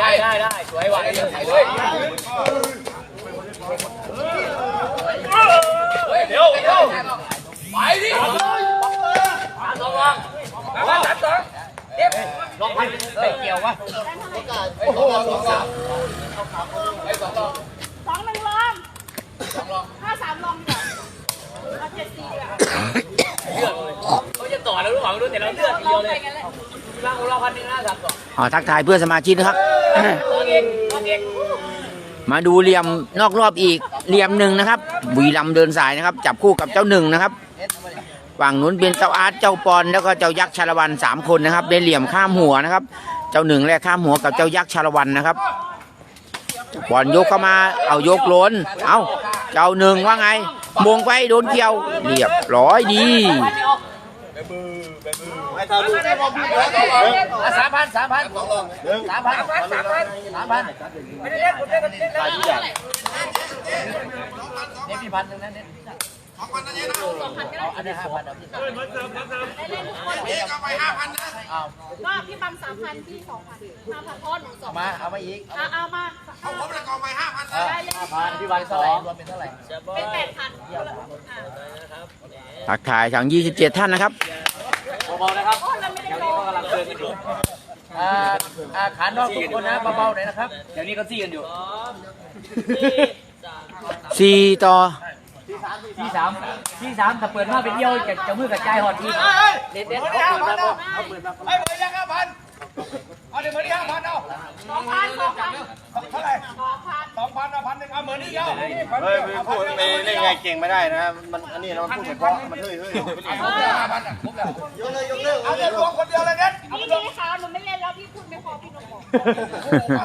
ได้ได้ได้สวยว่ะเดี๋ยวเดี๋ยวไปดิสองลองมาจัดสองเด็บลองพันไปเกี่ยววะโอ้โหสองลองไอ้สองลองสองหนึ่งลองห้าสามลองดี๋ยวเอาเจ็ดสี่อะเลือดเลย เขาจะต่อแล้วหรือเปล่าไม่รู้แต่เราเลือดเดียวเลยกันเลยร่างของเราพันหนึ่งนะสับต่ออ๋อทักทายเพื่อนสมาชิกนะครับลองเองลองเองมาดูเหลี่ยมนอกรอบอีกเหลี่ยมหนึ่งนะครับบุรีรัมย์เดินสายนะครับ จับคู่กับเจ้าหนึ่งนะครับฝั่งนู้นเป็นเจ้าอาร์ตเจ้าปอนแล้วก็เจ้ายักษ์ชาละวันสามคนนะครับ ได้เหลี่ยมข้ามหัวนะครับ เจ้าหนึ่งแลกข้ามหัวกับเจ้ายักษ์ชาละวันนะครับบอลยกเข้ามาเอายกล้น เอาเจ้าหนึ่งว่าไงมงไปโดนเกี่ยวเรียบร้อยดี สามพันสามพันสามพันสามพันสามพันสามพันไม่ได้เล่นผมเล่นกันเล่นแล้วเนี่ยพี่พันหนึ่งนะเนี่ย สองพันนั่นเนี่ยนะอันนี้ห้าพันเอาพี่ได้เล่นทุกคนเอ๊ะก็ไปห้าพันนะเอาก็พี่บังสามพันพี่สองพันห้าพันทอนหนูสองมาเอามาอีกเอาเอามาเอาผมละก็ไปห้าพันนะห้าพันพี่วันเท่าไหร่รวมเป็นเท่าไหร่เป็นแปดพันทักทายทาง27 ท่านนะครับ เบาๆนะครับโอ้เราไม่ได้ลงกำลังเตือนกันอยู่อ่าอ่าขานอกทุกคนนะเบาๆหน่อยนะครับ เดี๋ยวนี้ก็ซี่กันอยู่ 4 ต่อ ที่สามที่สามถ้าเปิดมาเป็นเยี่ยวจะจะมือกับใจหอดทีเด็ดเด็ดเขาเปิดมาเขาเปิดมาไอ้เหมือนยังห้าพันเอาเดี๋ยวเหมือนยังห้าพันเอาสองพันสองพันเท่าไหร่สองพันสองพันหนึ่งเอาเหมือนนี่เดียวเฮ้ยพูดไปเล่นไงเก่งไม่ได้นะมันอันนี้นะมันพูดเฉพาะมันเฮ้ยเฮ้ยห้าพันอะครบแล้วยกเลยยกเลยเอาเดี๋ยวรวมคนเดียวเลยเน็ตพี่นี่ค่ะหนูไม่เล่นแล้วพี่พูดไม่พอพี่นกบอก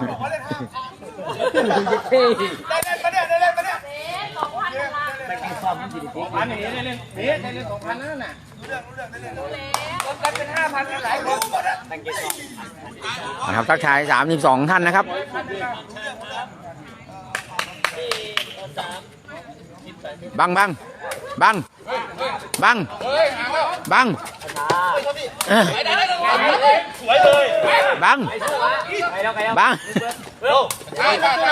บอกว่าเล่นห้าพัน องพันอย่างนี้ได้เล่นเฮ้ยได้เล่นสองพันนั่นน่ะรู้เรื่องรู้เรื่องได้เล่นรู้แล้วรวมกันเป็นห้าพันกันหลายคนหมดอะนะครับทักทาย 32 ท่านนะครับ บังบังบัง บัง บังเออสวยเลยบังไปแล้วไปแล้วบังใช่ใช่ใช่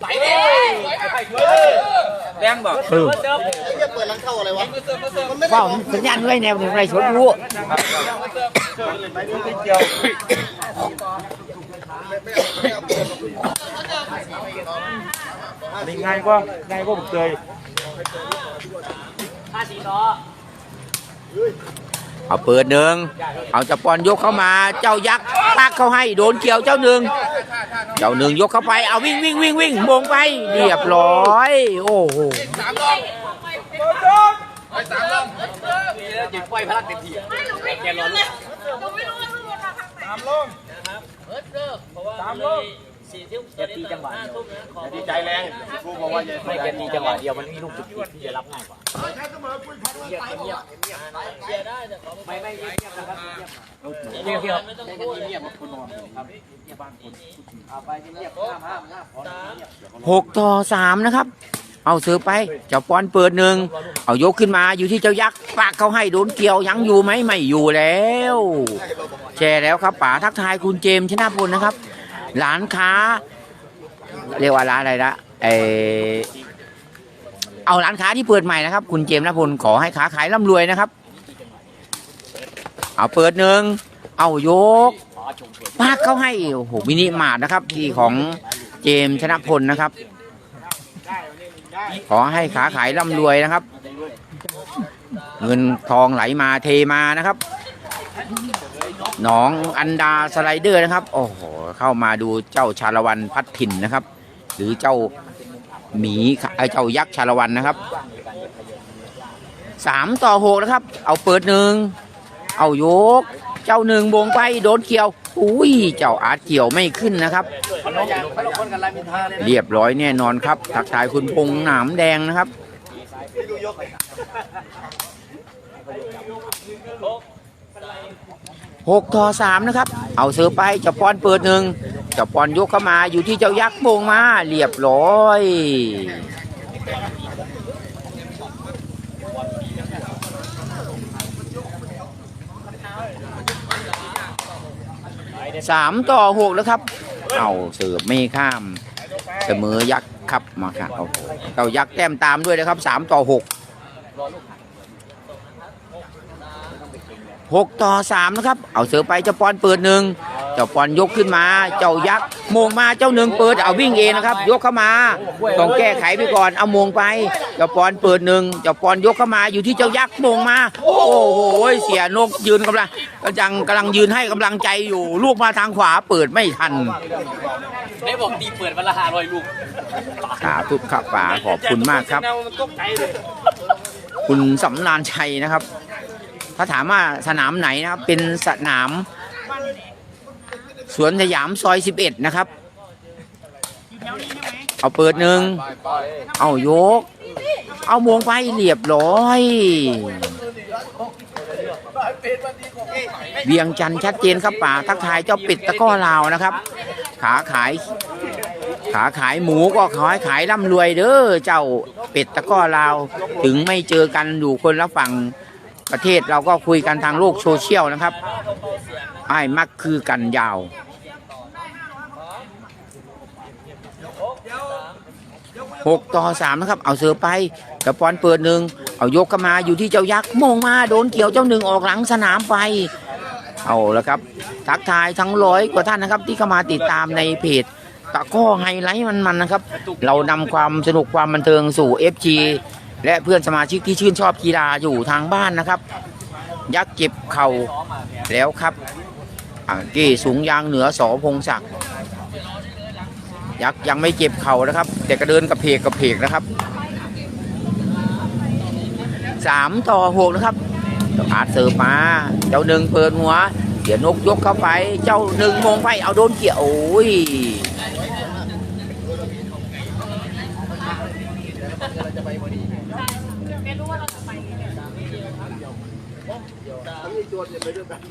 ไปดิแรงบอกเออเติมเฝ้าสัญญาณไว้แนวหนึ่งไรสดรู้อันนี้ง่ายกว่าง่ายกว่าผมเคย ห้าสี่ต่อเอาเปิดหนึ่งเอาจะปอนยกเข้ามาเจ้ายักษ์ปักเข้าให้โดนเกี่ยวเจ้าหนึ่งเจ้าหนึ่งยกเข้าไปเอาวิ่งวิ่งวิ่งวิ่งมงไปเรียบร้อย โอ้โหสามรอบไปสามรอบนี่แล้วจิตไฟพลังเต็มที่ไม่หนูไม่รู้เลยหนูไม่รู้ว่าลูกมันมาทางไหนสามลงสามลูก สี่ทุ่มจะตีจังหวะเดียวดีใจแรงครูบอกว่าอย่าไม่แกตีจังหวะเดียวมันมีลูกจุดที่จะรับง่ายกว่าไม่ไม่เงียบนะครับเงียบเงียบเงียบเงียบคุณนอนครับเงียบบ้านคนเอาไปเงียบห้ามห้ามห้ามขอเงียบหกต่อสามนะครับ เอาเสือไปเจ้าปอนเปิดหนึ่งเอายกขึ้นมาอยู่ที่เจ้ายักษ์ปากเขาให้โดนเกี่ยวยังอยู่ไหมไม่อยู่แล้วแชร์แล้วครับป๋าทักทายคุณเจมส์ชนะพลนะครับ ร้านค้า เรียกว่าร้านอะไรนะเออเอาร้านค้าที่เปิดใหม่นะครับ คุณเจมส์นพลขอให้ค้าขายร่ำรวยนะครับ เอาเปิดหนึ่งเอายกปากเขาให้โอ้โหมินิมาร์ทนะครับ ที่ของเจมส์ชนะพลนะครับ ขอให้ขาขายร่ำรวยนะครับ เงินทองไหลมาเทมานะครับ หนองอันดาสไลเดอร์นะครับ โอ้โห เข้ามาดูเจ้าชาละวันพัดถิ่นนะครับ หรือเจ้าหมีไอเจ้ายักษ์ชาละวันนะครับสามต่อหกนะครับ เอาเปิดหนึ่งเอายก เจ้าหนึ่งบงไปโดนเกี่ยว อุ้ยเจ้าอาร์ตเกี่ยวไม่ขึ้นนะครับเลยเรียบร้อยแน่นอนครับทักทายคุณพงษ์หนามแดงนะครับ หกทอสามนะครับ เอาเสือไปจับปอนเปิดหนึ่งจับปอนยกเข้ามาอยู่ที่เจ้ายักษ์โป่งมาเรียบร้อยสามต่อหกแล้วครับ เอาเสือไม่ข้าม เสมอยักษ์ครับมาครับเจ้ายักษ์แต้มตามด้วยนะครับสามต่อหก หกต่อสามนะครับ เอาเสือไปเจ้าปอนเปิดหนึ่งเจ้าปอนยกขึ้นมา เจ้ายักษ์โมงมาเจ้าหนึ่งเปิดเอาวิ่งเองนะครับ ยกเข้ามาต้องแก้ไขไปก่อนเอาโมงไป เจ้าปอนเปิดหนึ่งเจ้าปอนยกเข้ามาอยู่ที่เจ้ายักษ์โมงมา โอ้โหเสียนกยืนกำลังกำลังกำลังยืนให้กำลังใจอยู่ ลูกมาทางขวาเปิดไม่ทันได้บอกตีเปิดวันละห้าร้อยลูกสาธุครับป๋าขอบคุณมากครับ คุณสำนานชัยนะครับ ถ้าถามว่าสนามไหนนะครับ เป็นสนาม สวนสยามซอย11นะครับ เอาเปิดหนึ่ง เอายก เอามวงไปเรียบร้อย เวียงจันทร์ชัดเจนครับป่าทักทายเจ้าป็ดตะก้อลาวนะครับ ขาขายขาขายหมูก็ขอให้ขายร่ำรวยเด้อเจ้าเป็ดตะก้อลาว ถึงไม่เจอกันอยู่คนละฝั่ง ประเทศเราก็คุยกันทางโลกโซเชียลนะครับไอ้มักคือกันยาวหกต่อสามนะครับ เอาเสือไปกระปอนเปิดหนึ่งเอายกเข้ามาอยู่ที่เจ้ายักษ์โมงมาโดนเกี่ยวเจ้าหนึ่งออกหลังสนามไป เอาละครับ ทักทายทั้งร้อยกว่าท่านนะครับ ที่เข้ามาติดตามในเพจตะก้อไฮไลท์มันๆนะครับ เรานำความสนุกความบันเทิงสู่ FG และเพื่อนสมาชิกที่ชื่นชอบกีฬาอยู่ทางบ้านนะครับ ยักษ์เจ็บเข่าแล้วครับกี้สูงยางเหนือสอพงศักดิ์ยักษ์ยังไม่เจ็บเข่านะครับ แต่กระเดินกระเพกกระเพกนะครับสามต่อหกนะครับอาจเสิร์ฟมาเจ้าหนึ่งเปิดหัวเดี๋ยวนกยกเข้าไป เจ้าหนึ่งมองไปเอาโดนเกี่ยวโอ้ย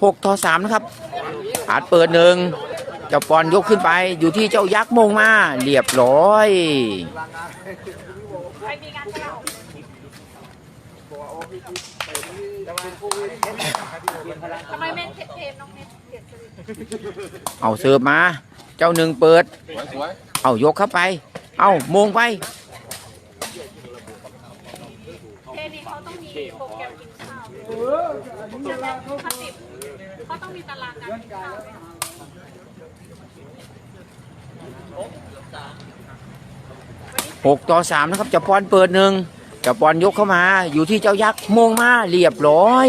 หกต่อสามนะครับอาจเปิดหนึ่งเจ้าปอนยกขึ้นไป อยู่ที่เจ้ายักษ์มงมา เรียบร้อยเอาเสิร์ฟมา เจ้าหนึ่งเปิด เอายกเข้าไป เอามงไป เทนี่เขาต้องมีโปรแกรมกินข้าวใช่ไหม เขาติดเขาต้องมีตารางการกินข้าวไหมคะหกต่อสามนะครับเจะปอนเปิดหนึ่งเจะปอนยกเข้ามา อยู่ที่เจ้ายักษ์มงมาเรียบร้อย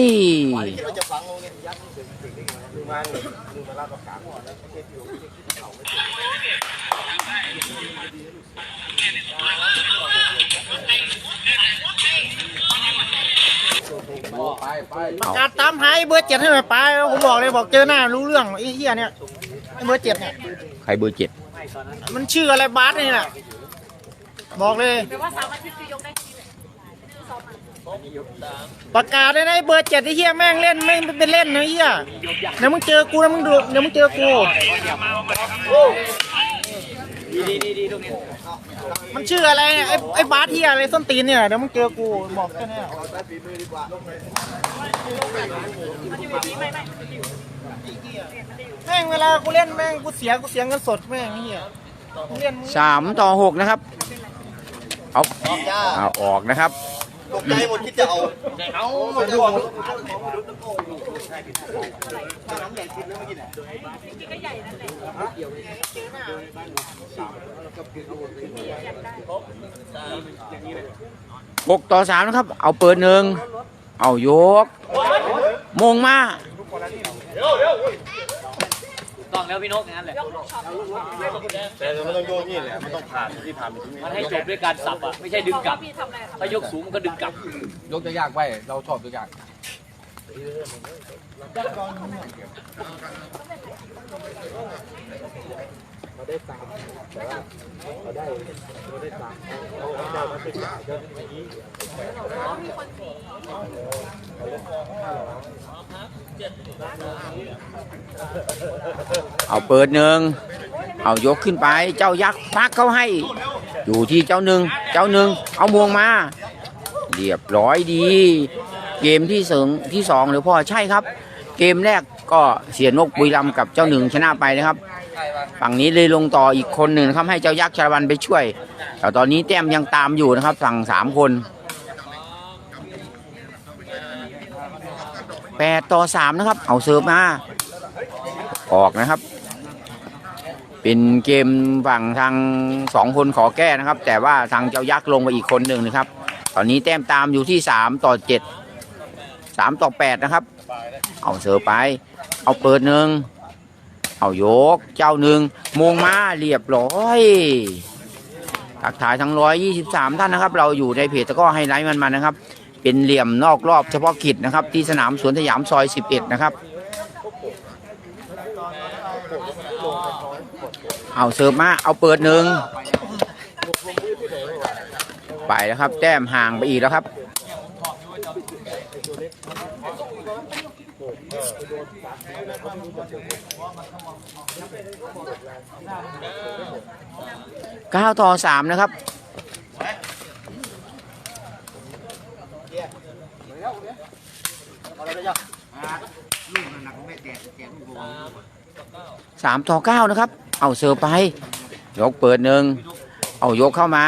ประกาศตามหาไอ้เบอร์เจ็ดให้หน่อยไปผมบอกเลยบอกเจอหน้ารู้เรื่องไอ้เหี้ยเนี่ยไอ้เบอร์เจ็ดเนี่ยใครเบอร์เจ็ดมันชื่ออะไรบาสนี่แหละบอกเลยแปลว่าสามอาทิตย์คือยกได้ทีเลยคือซ้อมมาประกาศเลยนะไอ้เบอร์เจ็ดไอ้เหี้ยแม่งเล่นไม่เป็นเล่นนะไอ้เหี้ยเดี๋ยวมึงเจอกูนะมึงดูเดี๋ยวมึงเจอกู มันชื่ออะไรไอ้ไอ้บาสเหี้ยอะไรส้นตีนเนี่ยเดี๋ยวมึงเจอกูบอกแค่นี้แม่งเวลากูเล่นแม่งกูเสียกูเสียเงินสดแม่งไอ้เหี้ยมึงเล่นมึง สามต่อหกนะครับ เอาเอาออกนะครับ ตกใจหมดที่จะเอาเอาหมดหกต่อสามนะครับ เอาเปิดหนึ่งเอายกมงมาต้อง แล้วพี่นกอย่างนั้นแหละ แต่มันต้องโยนนี่แหละ มันต้องผ่านที่ผ่านไปตรงนี้มันให้จบด้วยการสับอะ ไม่ใช่ดึงกลับพี่ทำอะไรครับถ้ายกสูงมันก็ดึงกลับ ยกจะยากไปเราชอบตัวยาก เอาเปิดหนึ่งเอายกขึ้นไป เจ้ายักษ์พักเขาให้ อยู่ที่เจ้าหนึ่ง เจ้าหนึ่ง เอามวงมา เรียบร้อยดี เกมที่เสริงที่สองหรือพ่อใช่ครับ เกมแรกก็เสียนกบุรีรัมกับเจ้าหนึ่งชนะไปนะครับ ฝั่งนี้เลยลงต่ออีกคนหนึ่งครับให้เจ้ายักษ์ชาวันไปช่วย แต่ตอนนี้แต้มยังตามอยู่นะครับ ฝั่งสามคนแปดต่อสามนะครับ เอาเสิร์ฟมา ออกนะครับ เป็นเกมฝั่งทางสองคนขอแก้นะครับ แต่ว่าทางเจ้ายักษ์ลงไปอีกคนหนึ่งนะครับ ตอนนี้แต้มตามอยู่ที่สามต่อเจ็ดสามต่อแปดนะครับ เอาเสิร์ฟไป เอาเปิดหนึ่ง เอายกเจ้าหนึ่งมงมาเรียบร้อยทักทายทั้งร้อยยี่สิบสามท่านนะครับ เราอยู่ในเพจตะก้อไฮไลท์มันๆนะครับ เป็นเหลี่ยมนอกรอบเฉพาะกิจนะครับ ที่สนามสวนสยามซอย11นะครับ เอาเสิร์ฟมาเอาเปิดหนึ่งไปแล้วครับ แต้มห่างไปอีกแล้วครับ เก้าต่อสามนะครับสามต่อเก้านะครับ เอาเสิร์ฟไป ยกเปิดหนึ่ง เอายกเข้ามา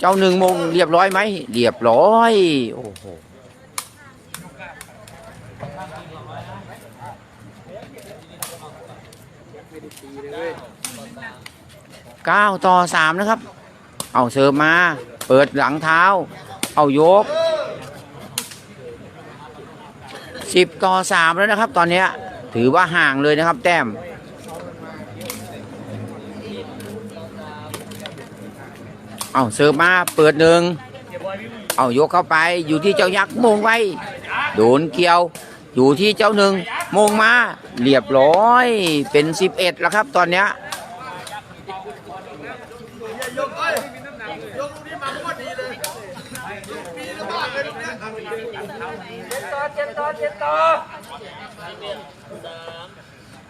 เจ้าหนึ่งมงเรียบร้อยไหม เรียบร้อย โอ้โห เก้าต่อสามนะครับ เอาเสิร์ฟมา เปิดหลังเท้า เอายกสิบต่อสามแล้วนะครับ ตอนนี้ถือว่าห่างเลยนะครับ แต้มเอาเสิร์ฟมาเปิดหนึ่งเอายกเข้าไปอยู่ที่เจ้ายักษ์มงไว้โดนเกี่ยว อยู่ที่เจ้าหนึ่งมงมาเรียบร้อยเป็นสิบเอ็ดแล้วครับตอนเนี้ย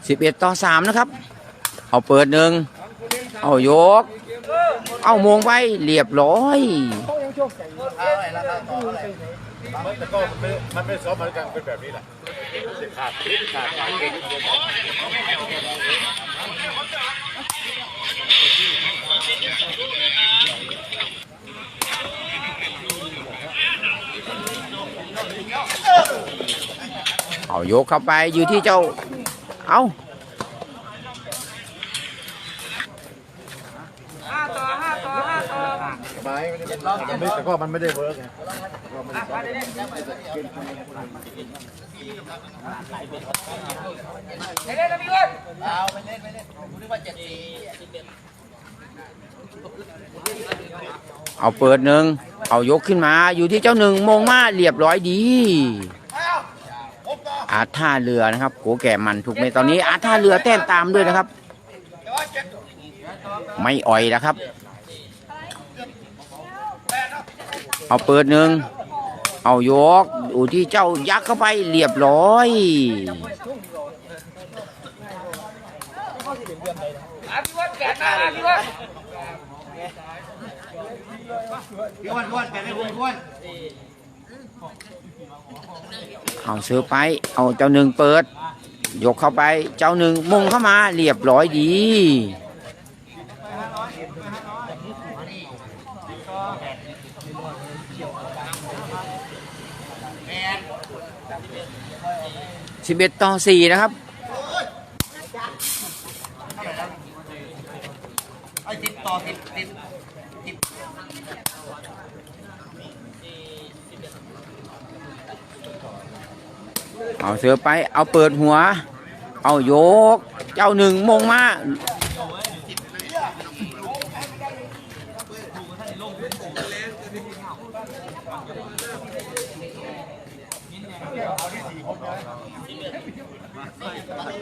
สิบเอ็ดต่อสามนะครับ เอาเปิดหนึ่ง เอายก เอามงไปเรียบร้อยมันไม่ซ้อมมันกันเป็นแบบนี้แหละเอายกเข้าไปอยู่ที่เจ้า เอาสบายแต่ก็มันไม่ได้เวิร์กไงเอาเปิดหนึ่ง เอายกขึ้นมา อยู่ที่เจ้าหนึ่งมงมาเรียบร้อยดี อาท่าเรือนะครับโกแก่มันถูกไหมตอนนี้อาท่าเรือแต้มตามด้วยนะครับ ไม่อ่อยแล้วครับ เอาเปิดหนึ่งเอายกอยู่ที่เจ้ายักษ์เข้าไปเรียบร้อยพี่อ้วนอ้วนแกได้อ้วนอ้วน เอาเสือไป เอาเจ้าหนึ่งเปิด ยกเข้าไป เจ้าหนึ่งมุงเข้ามา เรียบร้อยดีสิบเอ็ดต่อสี่นะครับไอ้ติดต่อติด เอาเสือไปเอาเปิดหัว เอายก เจ้าหนึ่งมงมา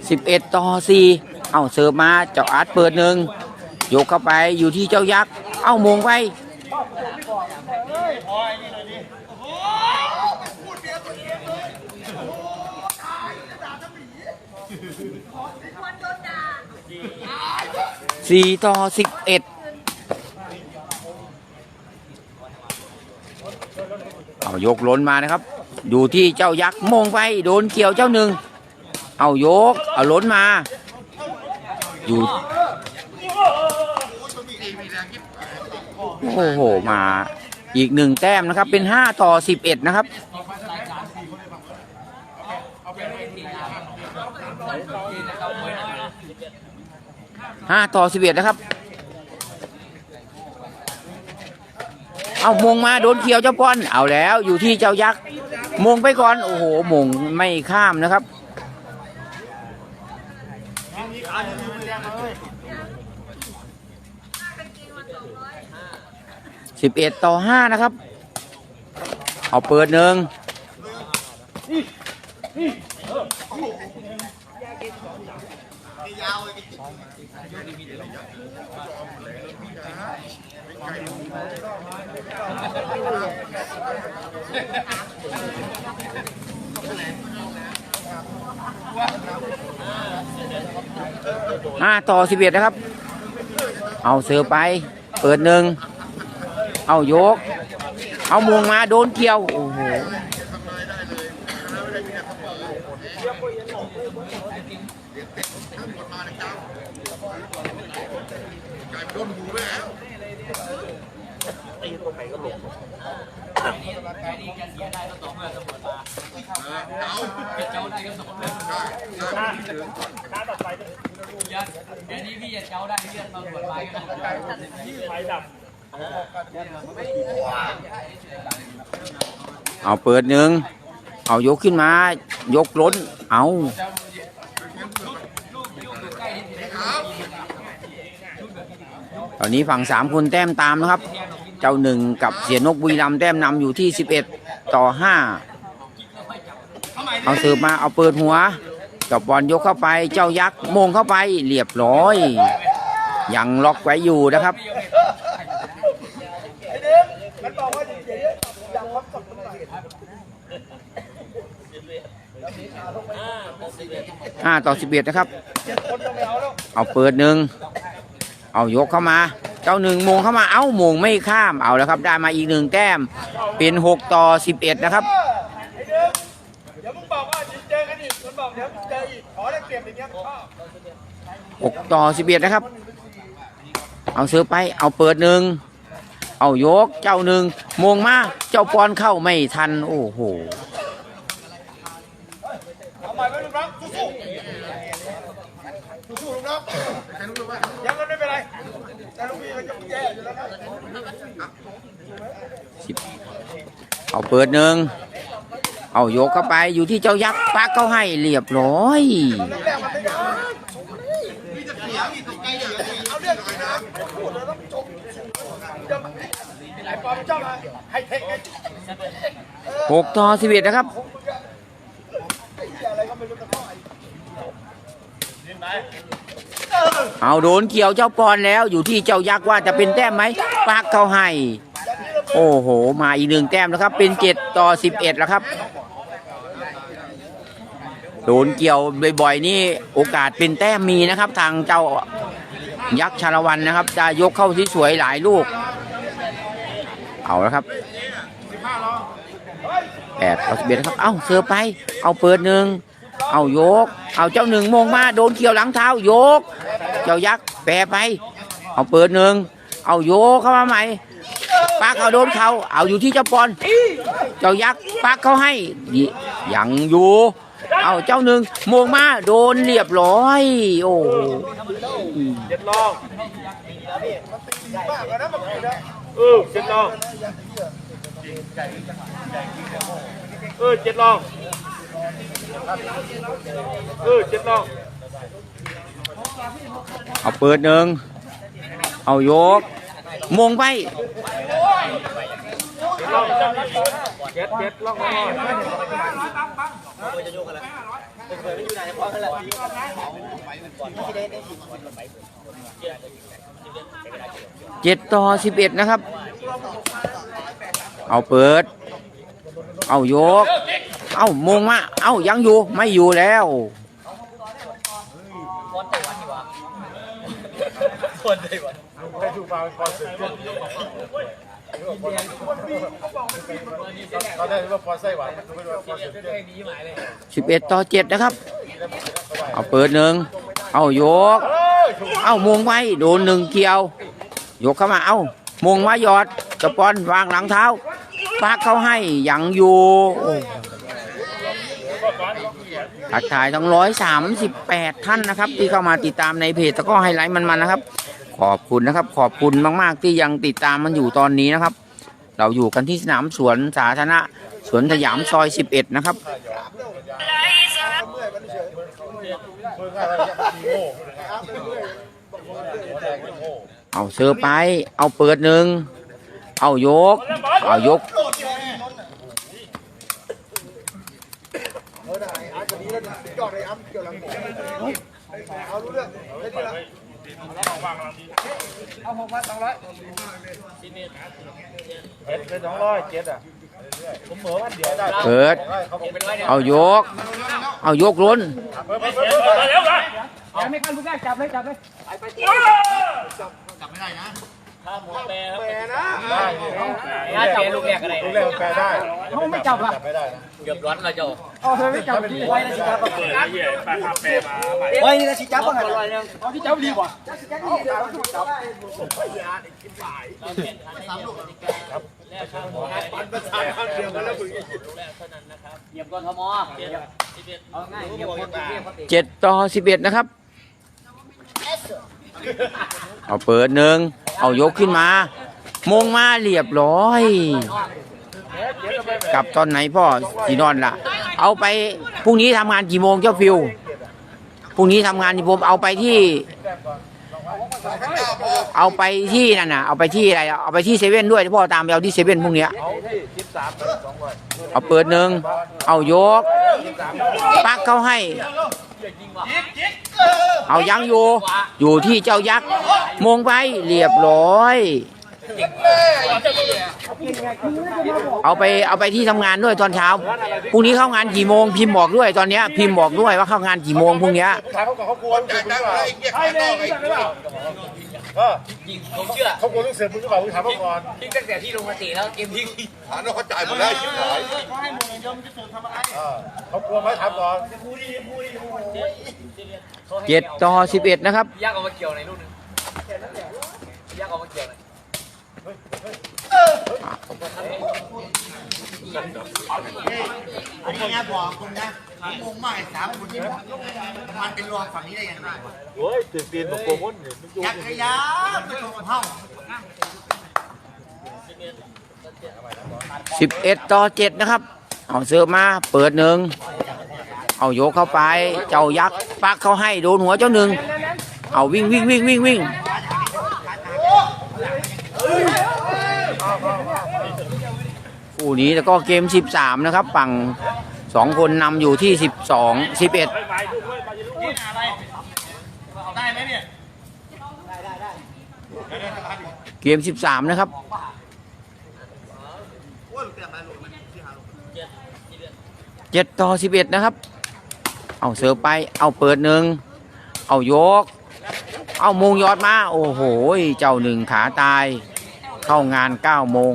สิบเอ็ดต่อสี่เอาเสิร์ฟมาเจ้าอาร์ตเปิดหนึ่งยกเข้าไปอยู่ที่เจ้ายักษ์ เอามงไป สี่ต่อสิบเอ็ดเอายกล้นมานะครับ อยู่ที่เจ้ายักษ์มงไปโดนเกี่ยวเจ้าหนึ่ง เอายก เอาล้นมา อยู่ โอ้โห มาอีกหนึ่งแต้มนะครับ เป็นห้าต่อสิบเอ็ดนะครับ ห้าต่อสิบเอ็ดนะครับ เอามงมาโดนเขียวเจ้าป้อน เอาแล้วอยู่ที่เจ้ายักษ์มงไปก่อน โอ้โหมงไม่ข้ามนะครับสิบเอ็ดต่อห้านะครับ เอาเปิดหนึ่ง ห้าต่อสิบเอ็ดนะครับ เอาเสือไป เปิดหนึ่ง เอายก เอามวงมาโดนเกี่ยว โอ้โหแค่นี้พี่จะเจ้าได้พี่จะตำรวจไปกันไฟดับเอาเปิดหนึ่งเอายกขึ้นมา ยกล้น เอาตอนนี้ฝั่งสามคนแต้มตามนะครับ เจ้าหนึ่งกับเสียนกบุรีรัมแต้มนำอยู่ที่11ต่อ5เอาเสิร์ฟมาเอาเปิดหัว กับบอลยกเข้าไปเจ้ายักษ์มงเข้าไปเรียบร้อย ยังล็อกไว้อยู่นะครับห้าต่อสิบเอ็ดนะครับ เอาเปิดหนึ่งเอายกเข้ามา เจ้าหนึ่งมงเข้ามา เอ้ามงไม่ข้ามเอาแล้วครับ ได้มาอีกหนึ่งแต้ม เป็นหกต่อสิบเอ็ดนะครับเดี๋ยว มึงบอกว่าเจอกันอีกมันบอกเดี๋ยวเจออีกขอได้เปรียบอย่างเงี้ยชอบหกต่อสิบเอ็ดนะครับ เอาเสือไป เอาเปิดหนึ่ง เอายก เจ้าหนึ่งโมงมา เจ้าปอนเข้าไม่ทัน โอ้โห เอาใหม่ไปลูกน้องสู้ๆสู้ๆลูกน้องยังกันไม่เป็นไร แต่ลูกพี่ก็จะแย่อยู่แล้วนะเอาเปิดหนึ่ง เอาโยกเข้าไปอยู่ที่เจ้ายักษ์ปักเขาให้เรียบร้อยแรกทคไงหกต่อสิบเอ็ดนะครับเอาโดนเกี่ยวเจ้าปอนแล้วอยู่ที่เจ้ายักษ์ว่าจะเป็นแต้มไหมปักเขาให้ โอ้โห มาอีกหนึ่งแต้มนะครับ เป็นเจ็ดต่อสิบเอ็ดแล้วครับ โดนเกี่ยวบ่อยๆนี่โอกาสเป็นแต้มมีนะครับ ทางเจ้ายักษ์ชาละวันนะครับ จะยกเข้าที่สวยหลายลูก เอาแล้วครับแปดต่อสิบเอ็ดครับ เอ้าเสือไป เอาเปิดหนึ่ง เอายก เอาเจ้าหนึ่งมงมาโดนเกี่ยวหลังเท้ายก เจ้ายักษ์แปรไป เอาเปิดหนึ่ง เอาโยกเข้ามาใหม่ปักเอาโดนเขาเอาอยู่ที่เจ้าปอน เจ้ายักษ์ปักเขาให้ ยังอยู่ เอาเจ้าหนึ่งโมงมาโดนเรียบร้อย โอ้โหเจ็ดลองเออเจ็ดลองเออเจ็ดลองเออเจ็ดลองเอาเปิดหนึ่งเอายกมงไปเจ็ดเจ็ดลอง ลองเจ็ดต่อสิบเอ็ดนะครับ เอาเปิด เอายก เอาโมงมาเอายังอยู่ ไม่อยู่แล้วเขาได้ ว่าพอไส้หวานไม่รู้ว่าพอเสร็จสิบเอ็ดต่อเจ็ดนะครับ เอาเปิดหนึ่งเอายก เอามงไว้โดนหนึ่งเกี่ยว ยกเข้ามาเอามงมาหยอดตะปอนวางหลังเท้าปากเขาให้ยังอยู่โอ้ทักทายทั้งร้อยสามสิบแปดท่านนะครับ ที่เข้ามาติดตามในเพจตะก้อไฮไลท์มันๆนะครับ ขอบคุณนะครับ ขอบคุณมาก ๆ ที่ยังติดตามมันอยู่ตอนนี้นะครับ เราอยู่กันที่สนามสวนสาธารณะสวนสยามซอย 11 นะครับ เอาเสือไป เอาเปิดหนึ่ง เอายก เอายก เออได้ อาร์ตคนนี้แล้วยอดเลยอ้ำเกี่ยวหลังเอารู้เรื่องได้ดีละเปิด เอายก เอายกล้นแป รนะน่าจะลูกแรกอะไรรู้เรื่องแปรได้เขาไม่จับอะเกือบร้อนเราจะเอาเธอไม่จับที่ไว้นะสิครับไว้นี่นะชิจับบ้างไงเอาที่จับดีกว่าปันประชาชนเดียวกันแล้วมึงเหยียบกทมเอาง่ายเหยียบคนเรียกเขาติดเจ็ดต่อสิบเอ็ดนะครับเอาเปิดหนึ่ง เอายกขึ้นมา มงมาเรียบร้อย กลับตอนไหนพ่อสีนอนล่ะ เอาไปพรุ่งนี้ทำงานกี่โมงเจ้าฟิวพรุ่งนี้ทำงานผมเอาไปที่ เอาไปที่นั่นน่ะ เอาไปที่อะไรเอาไปที่เซเว่นด้วยพ่อตามไปเอาที่เซเว่นพรุ่งนี้เอาเปิดหนึ่งเอายกปักเขาให้ เอายังอยู่ อยู่ที่เจ้ายักษ์มงไปเรียบร้อย เอาไปเอาไปที่ทำงานด้วยตอนเช้าพรุ่งนี้เข้างานกี่โมงพิมพ์บอกด้วยตอนเนี้ยพิมพ์บอกด้วยว่าเข้างานกี่โมงพรุ่งเนี้ย ขายเขากับเขากลัวลูกเสือมึงหรือเปล่าไอ้เงี้ยขายนอกไอ้ เปล่าเออจริงผมเชื่อเขากลัวลูกเสือมึงหรือเปล่ามึงถามเขาก่อนทิ้งตั้งแต่ที่ลงมาตีแล้วเกมทิ้งถามแล้วเขาจ่ายหมดแล้วชิบหายเขากลัวไหมถามก่อนเจ็ดต่อสิบเอ็ดนะครับยากออกมาเกี่ยวในลูกนึงยากออกมาเกี่ยวใน อันนี้นะบอกคุณนะผมงงมากไอ้สามคนที่มันเป็นรองฝั่งนี้ได้ยังไงโอ้ยตื่นตีนบอกโกมุนเนี่ยมันยักษ์ขยับไปชมเฮ้าสิบเอ็ดต่อเจ็ดนะครับ เอาเสือมาเปิดหนึ่งเอาโยกเข้าไป เจ้ายักษ์ปักเข้าให้โดนหัวเจ้าหนึ่งเอาวิ่งวิ่งวิ่งวิ่งวิ่ง คู่นี้แล้วก็เกมสิบสามนะครับ ฝั่งสองคนนำอยู่ที่สิบสองสิบเอ็ดได้ไหมเนี่ยเกมสิบสามนะครับเจ็ดต่อสิบเอ็ดนะครับ เอาเสือไป เอาเปิดหนึ่ง เอายก เอามงยอดมา โอ้โห เจ้าหนึ่งขาตาย เข้างานเก้าโมง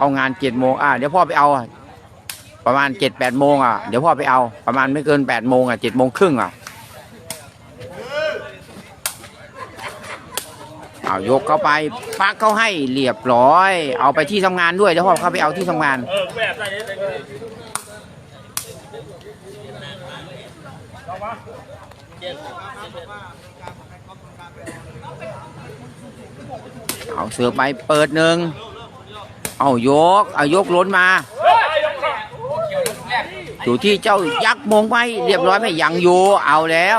เอางานเจ็ดโมงอะเดี๋ยวพ่อไปเอา ประมาณเจ็ดแปดโมงอะเดี๋ยวพ่อไปเอาประมาณไม่เกินแปดโมงอะเจ็ดโมงครึ่งอะเอายกเข้าไปปักเขาให้เรียบร้อย เอาไปที่ทำงานด้วยแล้วพ่อเข้าไปเอาที่ทำงานเอาเสือไปเปิดหนึ่ง เอายก เอายกล้นมา อยู่ที่เจ้ายักษ์มงไปเรียบร้อยไหมยังอยู่เอาแล้ว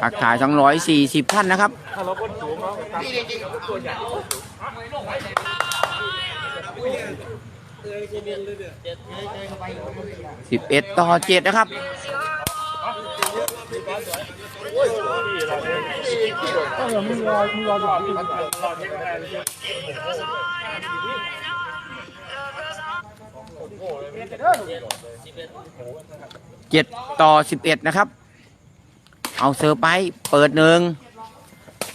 ทักทายทั้งร้อยสี่สิบท่านนะครับ สิบเอ็ดต่อเจ็ดนะครับเจ็ดต่อสิบเอ็ดนะครับ เอาเซอร์ไปเปิดหนึ่ง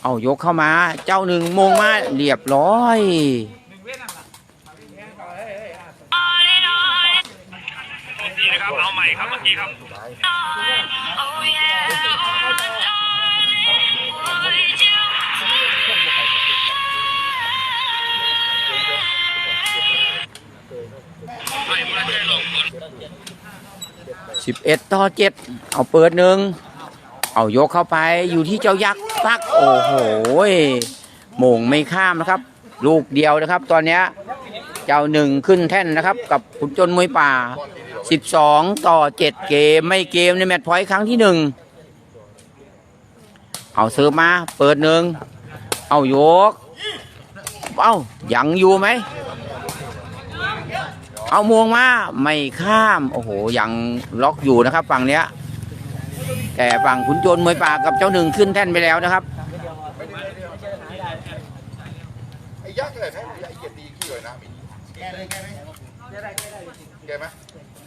เอายกเข้ามา เจ้าหนึ่งมงมาเรียบร้อย สิบเอ็ดต่อเจ็ดเอาเปิดหนึ่งเอายกเข้าไปอยู่ที่เจ้ายักษ์ปักโอ้โหโมงไม่ข้ามนะครับ ลูกเดียวนะครับ ตอนนี้เจ้าหนึ่งขึ้นแท่นนะครับ กับขุนจนมวยป่า 12 ต่อ 7 เกม ไม่เกมในแมตช์พอยต์ครั้งที่หนึ่งเอาเสิร์ฟมา เปิดหนึ่งเอายก เอายังอยู่ไหม เอามวงมา ไม่ข้าม โอ้โห ยังล็อกอยู่นะครับ ฝั่งเนี้ย แต่ฝั่งขุนโจรมวยป่ากับเจ้าหนึ่งขึ้นแท่นไปแล้วนะครับไอ้ยักษ์เลยไหมไอ้เกียรติขี้เลยนะแกเลยแกไหมแกไหม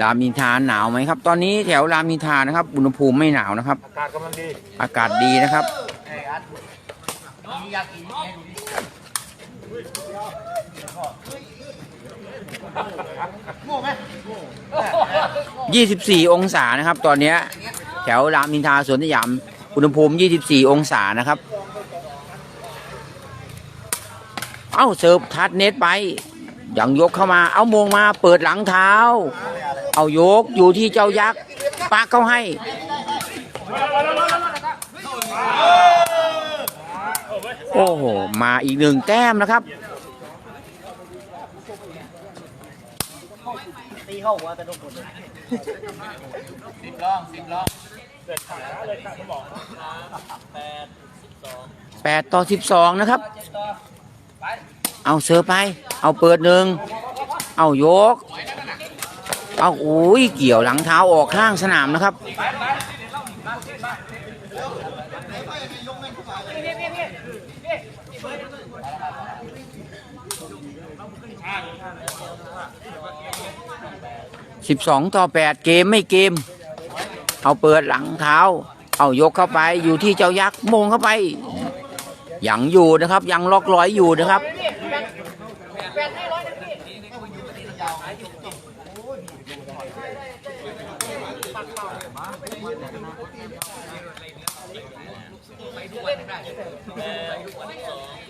รามอินทาหนาวไหมครับ ตอนนี้แถวรามอินทานะครับ อุณหภูมิไม่หนาวนะครับ อากาศกำลังดี อากาศดีนะครับ24องศานะครับ ตอนนี้แถวรามอินทาสวนสยามอุณหภูมิ 24 องศานะครับ เอ้าเสิร์ฟทัดเน็ตไปยังยกเข้ามา เอามงมาเปิดหลังเท้า เอายกอยู่ที่เจ้ายักษ์ปากเขาให้ โอ้โห มาอีกหนึ่งแต้มนะครับตีเข้าหัวแต่ทุกคน8ต่อ12นะครับ เอาเสือไป เอาเปิดหนึ่ง เอายก เอาอุ้ยเกี่ยวหลังเท้าออกข้างสนามนะครับ12ต่อ8เกมไม่เกม เอาเปิดหลังเท้า เอายกเข้าไปอยู่ที่เจ้ายักษ์มงเข้าไปยังอยู่นะครับ ยังล็อกร้อยอยู่นะครับ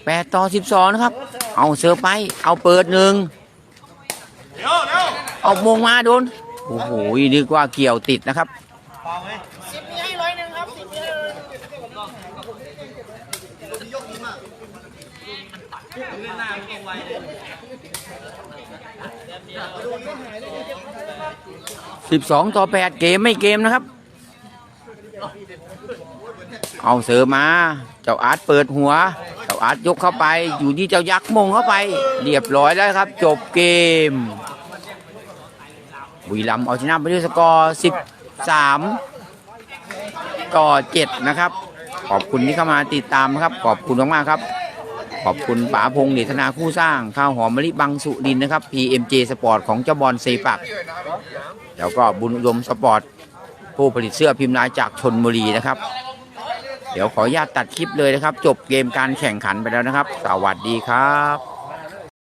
แปดต่อสิบสองนะครับ เอาเสือไป เอาเปิดหนึ่งเอามงมาโดน โอ้โหนึกว่าเกี่ยวติดนะครับสิบมีให้ร้อยหนึ่งครับสิบมีให้ร้อยหนึ่งสิบสองต่อแปดเกมไม่เกมนะครับ เอาเสือมา เจ้าอาร์ตเปิดหัว เจ้าอาร์ตยกเข้าไป อยู่ที่เจ้ายักษ์มงเข้าไป เรียบร้อยแล้วครับ จบเกมบุรีรัมย์เอาชนะไปด้วยสกอร์สิบสามต่อเจ็ดนะครับ ขอบคุณที่เข้ามาติดตามนะครับ ขอบคุณมากๆครับ ขอบคุณป๋าพงษ์เดชนาคู่สร้าง ข้าวหอมมะลิบังสุรินนะครับ PMJ Sport ของเจ้าบอลเซปัก แล้วก็บุญอุดมสปอร์ตผู้ผลิตเสื้อพิมพ์ลายจากชนบุรีนะครับ เดี๋ยวขออนุญาตตัดคลิปเลยนะครับ จบเกมการแข่งขันไปแล้วนะครับ สวัสดีครับ